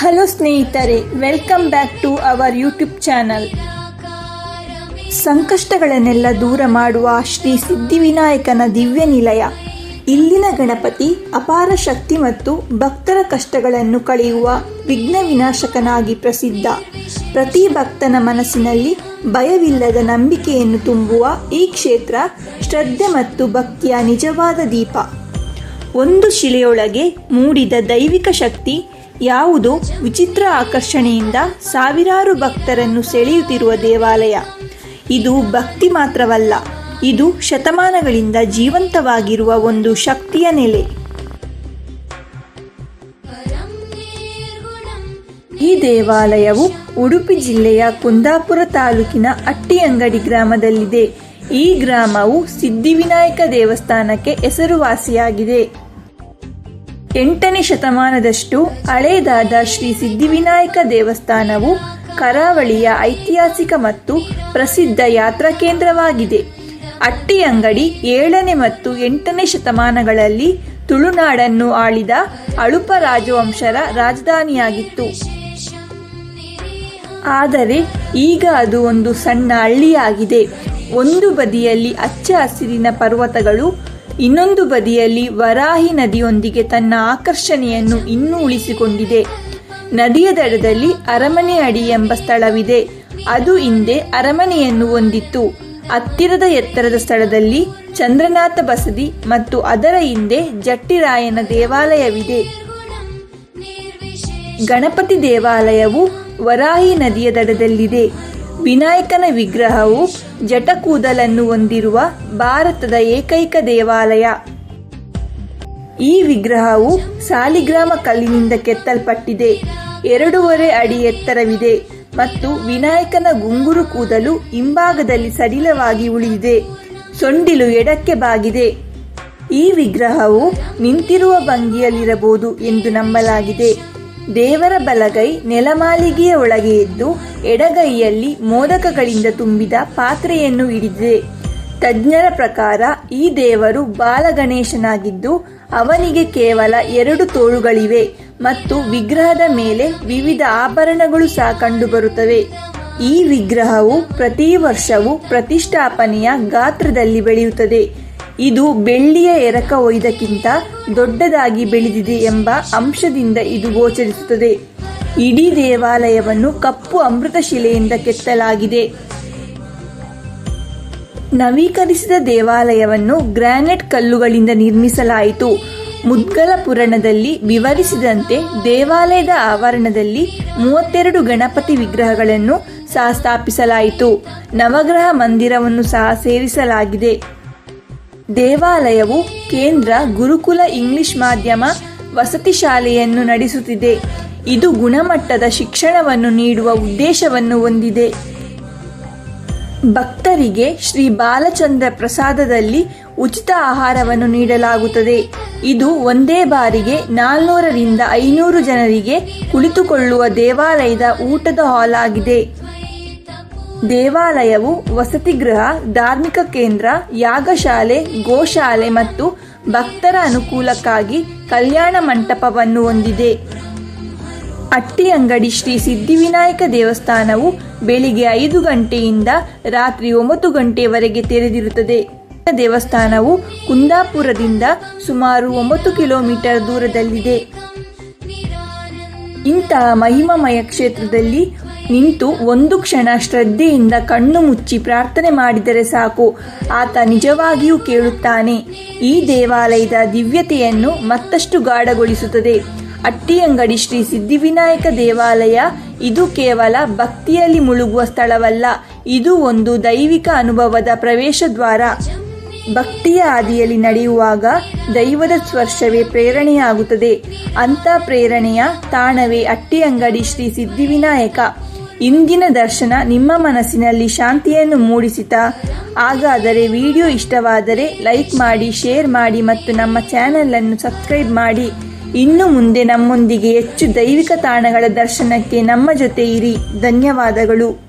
Hello ಸ್ನೇಹಿತರೆ welcome back to our YouTube channel ಸಂಕಷ್ಟಗಳನ್ನೆಲ್ಲ ದೂರ ಮಾಡುವ ಶ್ರೀ ಸಿದ್ಧಿವಿನಾಯಕನ ದಿವ್ಯ ನಿಲಯ. ಇಲ್ಲಿನ ಗಣಪತಿ ಅಪಾರ ಶಕ್ತಿ ಮತ್ತು ಭಕ್ತರ ಕಷ್ಟಗಳನ್ನು ಕಳೆಯುವ ವಿಘ್ನ ವಿನಾಶಕನಾಗಿ ಪ್ರಸಿದ್ಧ. ಪ್ರತಿ ಭಕ್ತನ ಮನಸ್ಸಿನಲ್ಲಿ ಭಯವಿಲ್ಲದ ನಂಬಿಕೆಯನ್ನು ತುಂಬುವ ಈ ಕ್ಷೇತ್ರ ಶ್ರದ್ಧೆ ಮತ್ತು ಭಕ್ತಿಯ ನಿಜವಾದ ದೀಪ. ಒಂದು ಶಿಲೆಯೊಳಗೆ ಮೂಡಿದ ದೈವಿಕ ಶಕ್ತಿ ಯಾವುದು ವಿಚಿತ್ರ ಆಕರ್ಷಣೆಯಿಂದ ಸಾವಿರಾರು ಭಕ್ತರನ್ನು ಸೆಳೆಯುತ್ತಿರುವ ದೇವಾಲಯ. ಇದು ಭಕ್ತಿ ಮಾತ್ರವಲ್ಲ, ಇದು ಶತಮಾನಗಳಿಂದ ಜೀವಂತವಾಗಿರುವ ಒಂದು ಶಕ್ತಿಯ ನೆಲೆ. ಈ ದೇವಾಲಯವು ಉಡುಪಿ ಜಿಲ್ಲೆಯ ಕುಂದಾಪುರ ತಾಲೂಕಿನ ಅಟ್ಟಿಯಂಗಡಿ ಗ್ರಾಮದಲ್ಲಿದೆ. ಈ ಗ್ರಾಮವು ಸಿದ್ಧಿವಿನಾಯಕ ದೇವಸ್ಥಾನಕ್ಕೆ ಹೆಸರುವಾಸಿಯಾಗಿದೆ. ಎಂಟನೇ ಶತಮಾನದಷ್ಟು ಹಳೆಯದಾದ ಶ್ರೀ ಸಿದ್ಧಿವಿನಾಯಕ ದೇವಸ್ಥಾನವು ಕರಾವಳಿಯ ಐತಿಹಾಸಿಕ ಮತ್ತು ಪ್ರಸಿದ್ಧ ಯಾತ್ರಾ ಕೇಂದ್ರವಾಗಿದೆ. ಅಟ್ಟಿಯಂಗಡಿ ಏಳನೇ ಮತ್ತು ಎಂಟನೇ ಶತಮಾನಗಳಲ್ಲಿ ತುಳುನಾಡನ್ನು ಆಳಿದ ಅಳುಪ ರಾಜವಂಶರ ರಾಜಧಾನಿಯಾಗಿತ್ತು. ಆದರೆ ಈಗ ಅದು ಒಂದು ಸಣ್ಣ ಹಳ್ಳಿಯಾಗಿದೆ. ಒಂದು ಬದಿಯಲ್ಲಿ ಹಚ್ಚ ಹಸಿರಿನ ಪರ್ವತಗಳು ಇನ್ನೊಂದು ಬದಿಯಲ್ಲಿ ವರಾಹಿ ನದಿಯೊಂದಿಗೆ ತನ್ನ ಆಕರ್ಷಣೆಯನ್ನು ಇನ್ನೂ ಉಳಿಸಿಕೊಂಡಿದೆ. ನದಿಯ ದಡದಲ್ಲಿ ಅರಮನೆ ಅಡಿ ಎಂಬ ಸ್ಥಳವಿದೆ. ಅದು ಹಿಂದೆ ಅರಮನೆಯನ್ನು ಹೊಂದಿತ್ತು. ಹತ್ತಿರದ ಎತ್ತರದ ಸ್ಥಳದಲ್ಲಿ ಚಂದ್ರನಾಥ ಬಸದಿ ಮತ್ತು ಅದರ ಹಿಂದೆ ಜಟ್ಟಿರಾಯನ ದೇವಾಲಯವಿದೆ. ಗಣಪತಿ ದೇವಾಲಯವು ವರಾಹಿ ನದಿಯ ದಡದಲ್ಲಿದೆ. ವಿನಾಯಕನ ವಿಗ್ರಹವು ಜಟಕೂದಲನ್ನು ಹೊಂದಿರುವ ಭಾರತದ ಏಕೈಕ ದೇವಾಲಯ. ಈ ವಿಗ್ರಹವು ಸಾಲಿಗ್ರಾಮ ಕಲ್ಲಿನಿಂದ ಕೆತ್ತಲ್ಪಟ್ಟಿದೆ. ಎರಡೂವರೆ ಅಡಿ ಎತ್ತರವಿದೆ ಮತ್ತು ವಿನಾಯಕನ ಗುಂಗುರು ಕೂದಲು ಹಿಂಭಾಗದಲ್ಲಿ ಸಡಿಲವಾಗಿ ಉಳಿದಿದೆ. ಸೊಂಡಿಲು ಎಡಕ್ಕೆ ಬಾಗಿದೆ. ಈ ವಿಗ್ರಹವು ನಿಂತಿರುವ ಭಂಗಿಯಲ್ಲಿರಬಹುದು ಎಂದು ನಂಬಲಾಗಿದೆ. ದೇವರ ಬಲಗೈ ನೆಲಮಾಲಿಗೆಯ ಒಳಗೆ ಎದ್ದು ಎಡಗೈಯಲ್ಲಿ ಮೋದಕಗಳಿಂದ ತುಂಬಿದ ಪಾತ್ರೆಯನ್ನು ಹಿಡಿದಿದೆ. ತಜ್ಞರ ಪ್ರಕಾರ ಈ ದೇವರು ಬಾಲಗಣೇಶನಾಗಿದ್ದು ಅವನಿಗೆ ಕೇವಲ ಎರಡು ತೋಳುಗಳಿವೆ ಮತ್ತು ವಿಗ್ರಹದ ಮೇಲೆ ವಿವಿಧ ಆಭರಣಗಳು ಸಹ ಕಂಡುಬರುತ್ತವೆ. ಈ ವಿಗ್ರಹವು ಪ್ರತಿ ವರ್ಷವೂ ಪ್ರತಿಷ್ಠಾಪನೆಯ ಗಾತ್ರದಲ್ಲಿ ಬೆಳೆಯುತ್ತದೆ. ಇದು ಬೆಳ್ಳಿಯ ಎರಕ ಒಯ್ದಕ್ಕಿಂತ ದೊಡ್ಡದಾಗಿ ಬೆಳೆದಿದೆ ಎಂಬ ಅಂಶದಿಂದ ಇದು ಗೋಚರಿಸುತ್ತದೆ. ಇಡೀ ದೇವಾಲಯವನ್ನು ಕಪ್ಪು ಅಮೃತ ಶಿಲೆಯಿಂದ ಕೆತ್ತಲಾಗಿದೆ. ನವೀಕರಿಸಿದ ದೇವಾಲಯವನ್ನು ಗ್ರಾನೈಟ್ ಕಲ್ಲುಗಳಿಂದ ನಿರ್ಮಿಸಲಾಯಿತು. ಮುದ್ಗಲ ಪುರಾಣದಲ್ಲಿ ವಿವರಿಸಿದಂತೆ ದೇವಾಲಯದ ಆವರಣದಲ್ಲಿ ಮೂವತ್ತೆರಡು ಗಣಪತಿ ವಿಗ್ರಹಗಳನ್ನು ಸಹ ಸ್ಥಾಪಿಸಲಾಯಿತು. ನವಗ್ರಹ ಮಂದಿರವನ್ನು ಸಹ ಸೇರಿಸಲಾಗಿದೆ. ದೇವಾಲಯವು ಕೇಂದ್ರ ಗುರುಕುಲ ಇಂಗ್ಲಿಷ್ ಮಾಧ್ಯಮ ವಸತಿ ಶಾಲೆಯನ್ನು ನಡೆಸುತ್ತಿದೆ. ಇದು ಗುಣಮಟ್ಟದ ಶಿಕ್ಷಣವನ್ನು ನೀಡುವ ಉದ್ದೇಶವನ್ನು ಹೊಂದಿದೆ. ಭಕ್ತರಿಗೆ ಶ್ರೀ ಬಾಲಚಂದ್ರ ಪ್ರಸಾದದಲ್ಲಿ ಉಚಿತ ಆಹಾರವನ್ನು ನೀಡಲಾಗುತ್ತದೆ. ಇದು ಒಂದೇ ಬಾರಿಗೆ ನಾಲ್ನೂರರಿಂದ ಐನೂರು ಜನರಿಗೆ ಕುಳಿತುಕೊಳ್ಳುವ ದೇವಾಲಯದ ಊಟದ ಹಾಲ್ ಆಗಿದೆ. ದೇವಾಲಯವು ವಸತಿಗೃಹ ಧಾರ್ಮಿಕ ಕೇಂದ್ರ, ಯಾಗಶಾಲೆ, ಗೋಶಾಲೆ ಮತ್ತು ಭಕ್ತರ ಅನುಕೂಲಕ್ಕಾಗಿ ಕಲ್ಯಾಣ ಮಂಟಪವನ್ನು ಹೊಂದಿದೆ. ಅಟ್ಟಿ ಅಂಗಡಿ ಶ್ರೀ ಸಿದ್ಧಿವಿನಾಯಕ ದೇವಸ್ಥಾನವು ಬೆಳಿಗ್ಗೆ ಐದು ಗಂಟೆಯಿಂದ ರಾತ್ರಿ ಒಂಬತ್ತು ಗಂಟೆಯವರೆಗೆ ತೆರೆದಿರುತ್ತದೆ. ದೇವಸ್ಥಾನವು ಕುಂದಾಪುರದಿಂದ ಸುಮಾರು ಒಂಬತ್ತು ಕಿಲೋಮೀಟರ್ ದೂರದಲ್ಲಿದೆ. ಇಂತಹ ಮಹಿಮಮಯ ಕ್ಷೇತ್ರದಲ್ಲಿ ನಿಂತು ಒಂದು ಕ್ಷಣ ಶ್ರದ್ಧೆಯಿಂದ ಕಣ್ಣು ಮುಚ್ಚಿ ಪ್ರಾರ್ಥನೆ ಮಾಡಿದರೆ ಸಾಕು. ಆತ ನಿಜವಾಗಿಯೂ ಕೇಳುತ್ತಾನೆ, ಈ ದೇವಾಲಯದ ದಿವ್ಯತೆಯನ್ನು ಮತ್ತಷ್ಟು ಗಾಢಗೊಳಿಸುತ್ತದೆ. ಅಟ್ಟಿಯಂಗಡಿ ಶ್ರೀ ಸಿದ್ಧಿವಿನಾಯಕ ದೇವಾಲಯ ಇದು ಕೇವಲ ಭಕ್ತಿಯಲ್ಲಿ ಮುಳುಗುವ ಸ್ಥಳವಲ್ಲ, ಇದು ಒಂದು ದೈವಿಕ ಅನುಭವದ ಪ್ರವೇಶ ದ್ವಾರ. ಭಕ್ತಿಯ ಹಾದಿಯಲ್ಲಿ ನಡೆಯುವಾಗ ದೈವದ ಸ್ಪರ್ಶವೇ ಪ್ರೇರಣೆಯಾಗುತ್ತದೆ. ಅಂತ ಪ್ರೇರಣೆಯ ತಾಣವೇ ಅಟ್ಟಿಯಂಗಡಿ ಶ್ರೀ ಸಿದ್ಧಿವಿನಾಯಕ. ಇಂದಿನ ದರ್ಶನ ನಿಮ್ಮ ಮನಸ್ಸಿನಲ್ಲಿ ಶಾಂತಿಯನ್ನು ಮೂಡಿಸಿತಾ. ಹಾಗಾದರೆ ವಿಡಿಯೋ ಇಷ್ಟವಾದರೆ ಲೈಕ್ ಮಾಡಿ, ಶೇರ್ ಮಾಡಿ ಮತ್ತು ನಮ್ಮ ಚಾನಲನ್ನು ಸಬ್ಸ್ಕ್ರೈಬ್ ಮಾಡಿ. ಇನ್ನು ಮುಂದೆ ನಮ್ಮೊಂದಿಗೆ ಹೆಚ್ಚು ದೈವಿಕ ತಾಣಗಳ ದರ್ಶನಕ್ಕೆ ನಮ್ಮ ಜೊತೆ ಇರಿ. ಧನ್ಯವಾದಗಳು.